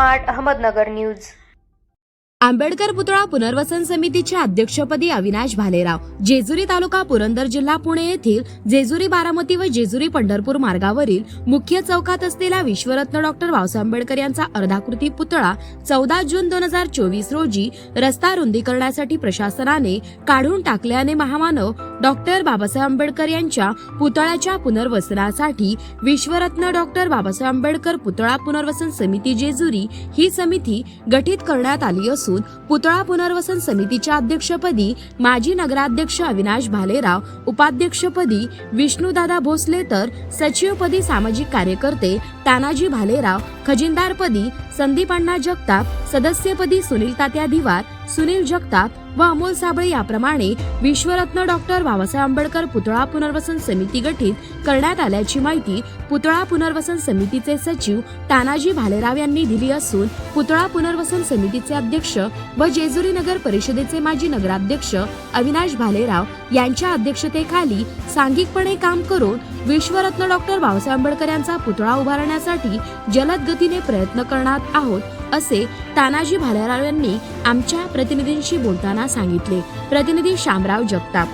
Smart Ahmednagar news. Ambedkar पुतळा पुनर्वसन समितीच्या अध्यक्षपदी अविनाश भालेराव. जेजुरी तालुका पुरंदर जिल्हा पुणे येथील जेजुरी बारामती व जेजुरी पंढरपूर मार्गावरील मुख्य चौकात असलेला विश्वरत्न डॉक्टर बाबासाहेब आंबेडकर यांचा अर्धाकृती पुतळा चौदा जून दोन हजार चोवीस रोजी रस्ता रुंदीकरणासाठी प्रशासनाने काढून टाकल्याने महामानव डॉक्टर बाबासाहेब आंबेडकर यांच्या पुतळ्याच्या पुनर्वसनासाठी विश्वरत्न डॉक्टर बाबासाहेब आंबेडकर पुतळा पुनर्वसन समिती जेजुरी ही समिती गठीत करण्यात आली असून पुतळा पुनर्वसन समितीच्या अध्यक्षपदी माजी नगराध्यक्ष अविनाश भालेराव उपाध्यक्षपदी विष्णूदादा भोसले तर सचिवपदी सामाजिक कार्यकर्ते तानाजी भालेराव खजिनदारपदी संदीप अण्णा जगताप सदस्यपदी सुनील तात्या दिवार सुनील जगताप व अमोल साबळे याप्रमाणे विश्वरत्न डॉक्टर बाबासाहेब आंबेडकर पुतळा पुनर्वसन समिती गठीत करण्यात आल्याची माहिती पुतळा पुनर्वसन समितीचे सचिव तानाजी भालेराव यांनी दिली असून पुतळा पुनर्वसन समितीचे अध्यक्ष व जेजुरी नगर परिषदेचे माजी नगराध्यक्ष अविनाश भालेराव यांच्या अध्यक्षतेखाली सांघिकपणे काम करून विश्वरत्न डॉक्टर बाबासाहेब आंबेडकर यांचा पुतळा उभारण्यासाठी जलद गतीने प्रयत्न करणार आहोत असे तानाजी भालेराव यांनी आमच्या प्रतिनिधींशी बोलताना सांगितले. प्रतिनिधी शामराव जगताप.